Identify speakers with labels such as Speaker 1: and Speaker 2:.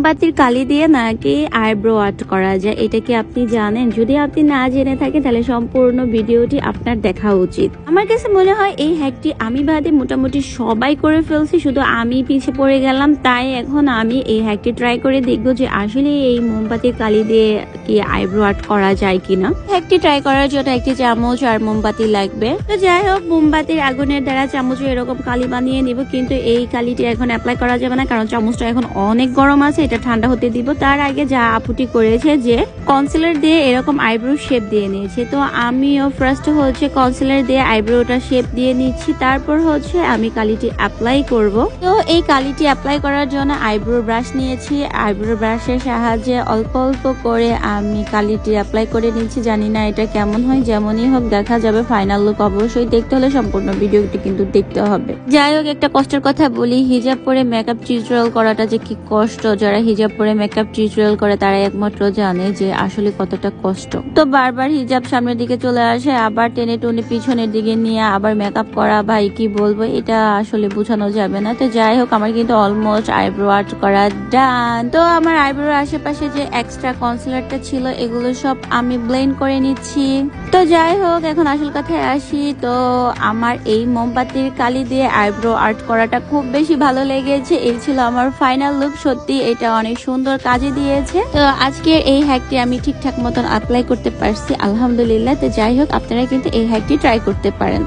Speaker 1: মোমবাতির কালি দিয়ে নাকি আইব্রো আর্ট করা যায়, এটা কি আপনি জানেন? যদি আপনি না জেনে থাকেন, তাহলে সম্পূর্ণ ভিডিওটি আপনার দেখা উচিত। আমার কাছে মনে হয় এই হ্যাকটি আমি বাদে মোটামুটি সবাই করে ফেলছি, শুধু আমি পিছিয়ে পড়ে গেলাম, তাই এখন আমি এই হ্যাকটি ট্রাই করে দেখব যে আসলে এই মোমবাতির কালি দিয়ে কি আইব্রো আর্ট করা যায় কিনা। হ্যাকটি ট্রাই করার জন্য একটি চামচ আর মোমবাতি লাগবে। তো যাই হোক, মোমবাতির আগুনের দ্বারা চামচে এরকম কালি বানিয়ে নিব, কিন্তু এই কালিটি এখন অ্যাপ্লাই করা যাবে না, কারণ চামচটা এখন অনেক গরম আছে এটা ঠান্ডা হতে দিব। তার আগে যা আপুটি করেছে যে কনসিলার দিয়ে এরকম আইব্রো শেপ দিয়ে নিয়েছে। তো আমিও ফার্স্ট হচ্ছে কনসিলার দিয়ে আইব্রোটা শেপ দিয়ে নিচ্ছি। তারপর হচ্ছে আমি কালিটি অ্যাপ্লাই করব। তো এই কালিটি অ্যাপ্লাই করার জন্য আইব্রো ব্রাশ নিয়েছি। আইব্রো ব্রাশের সাহায্যে অল্প অল্প করে আমি কালিটি অ্যাপ্লাই করে নিচ্ছি। জানি না এটা কেমন হয়, যেমনই হোক দেখা যাবে ফাইনাল লুক অবশ্যই দেখতে হলে সম্পূর্ণ ভিডিওটি কিন্তু দেখতে হবে। যাই হোক, একটা কষ্টের কথা বলি। হিজাব পরে মেকআপ টিউটোরিয়াল করাটা যে কি কষ্ট, যারা হিজাব পরে মেকআপ টিউটোরিয়াল করে, তারা একমাত্র জানে যে আসলে কতটা কষ্ট। তো বারবার হিজাব সামনের দিকে চলে আসে, আবার টেনে টুনে পিছনের দিকে নিয়ে আবার মেকআপ করা, ভাই কি বলব, এটা আসলে বোঝানো যাবে না। তো যাই হোক, আমার কিন্তু অলমোস্ট আইব্রো আর্ট করা ডান তো আমার আইব্রোর আশেপাশে যে এক্সট্রা কনসিলারটা ছিল, এগুলো সব আমি ব্লেন্ড করে নিচ্ছি। তো যাই হোক, এখন আসল কথায় আসি, তো আমার এই মোমবাতির কালি দিয়ে আইব্রো আর্ট করাটা খুব বেশি ভালো লেগেছে, এই ছিল আমার ফাইনাল লুক সত্যি এটা অনেক সুন্দর কাজে দিয়েছে। তো আজকে এই হ্যাকটি আমি ঠিকঠাক মতন অ্যাপ্লাই করতে পারছি, আলহামদুলিল্লাহ। তো যাই হোক, আপনারা কিন্তু এই হ্যাকটি ট্রাই করতে পারেন।